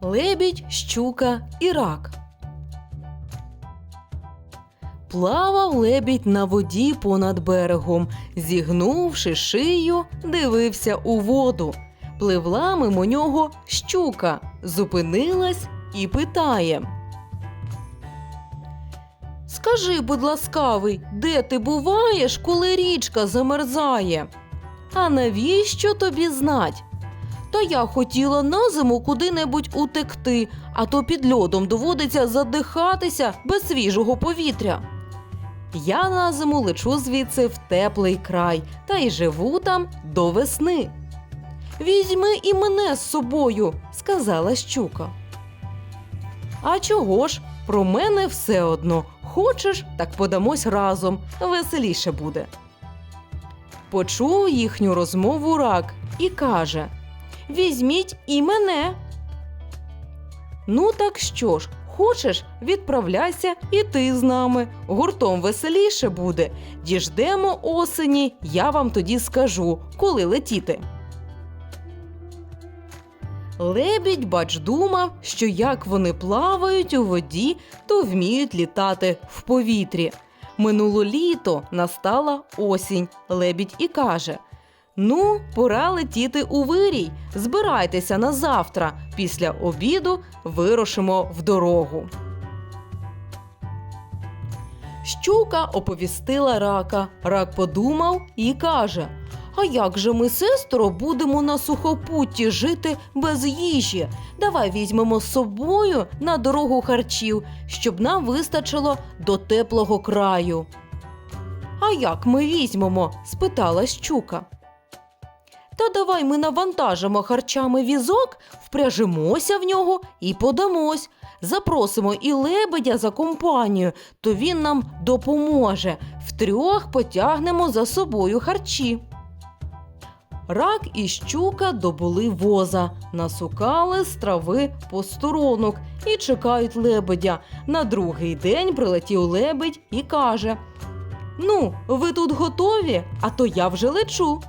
Лебідь, щука і рак. Плавав лебідь на воді понад берегом, зігнувши шию, дивився у воду. Пливла мимо нього щука, зупинилась і питає. Скажи, будь ласкавий, де ти буваєш, коли річка замерзає? А навіщо тобі знать? Та я хотіла на зиму куди-небудь утекти, а то під льодом доводиться задихатися без свіжого повітря. Я на зиму лечу звідси в теплий край та й живу там до весни. Візьми і мене з собою, сказала щука. А чого ж? Про мене все одно. Хочеш, так подамось разом, веселіше буде. Почув їхню розмову рак і каже: Візьміть і мене. Ну, так що ж, хочеш, відправляйся і ти з нами. Гуртом веселіше буде. Діждемо осені, я вам тоді скажу, коли летіти. Лебідь, бач, думав, що як вони плавають у воді, то вміють літати в повітрі. Минуло літо, настала осінь. Лебідь і каже: Ну, пора летіти у вирій. Збирайтеся на завтра. Після обіду вирушимо в дорогу. Щука оповістила рака. Рак подумав і каже: А як же ми, сестро, будемо на сухопутті жити без їжі? Давай візьмемо з собою на дорогу харчів, щоб нам вистачило до теплого краю. А як ми візьмемо? спитала щука. Та давай ми навантажимо харчами візок, впряжемося в нього і подамось. Запросимо і лебедя за компанію, то він нам допоможе. Втрьох потягнемо за собою харчі. Рак і щука добули воза, насукали з трави посторонок і чекають лебедя. На другий день прилетів лебедь і каже: Ну, ви тут готові, а то я вже лечу.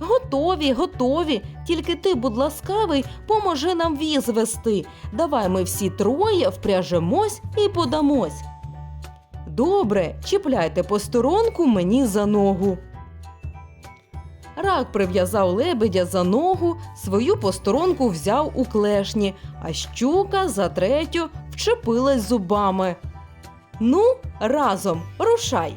Готові, готові. Тільки ти, будь ласкавий, поможи нам віз вести. Давай ми всі троє впряжемось і подамось. Добре, чіпляйте посторонку мені за ногу. Рак прив'язав лебедя за ногу, свою посторонку взяв у клешні, а щука за третю вчепилась зубами. Ну, разом, рушай.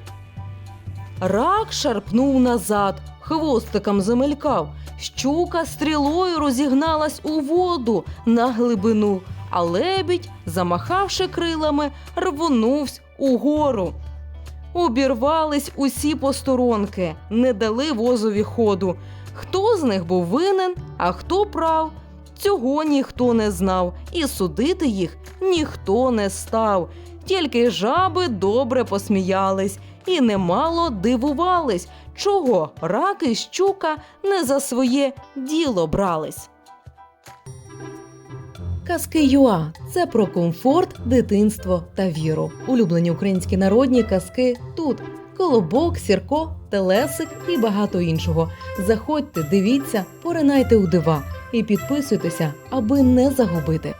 Рак шарпнув назад, хвостиком замелькав. Щука стрілою розігналась у воду на глибину, а лебідь, замахавши крилами, рвонувсь угору. Обірвались усі посторонки, не дали возові ходу. Хто з них був винен, а хто прав, цього ніхто не знав, і судити їх ніхто не став. Тільки жаби добре посміялись і немало дивувались, чого рак і щука не за своє діло брались. Казки Юа це про комфорт, дитинство та віру. Улюблені українські народні казки тут. Колобок, сірко, телесик і багато іншого. Заходьте, дивіться, поринайте у дива і підписуйтеся, аби не загубити.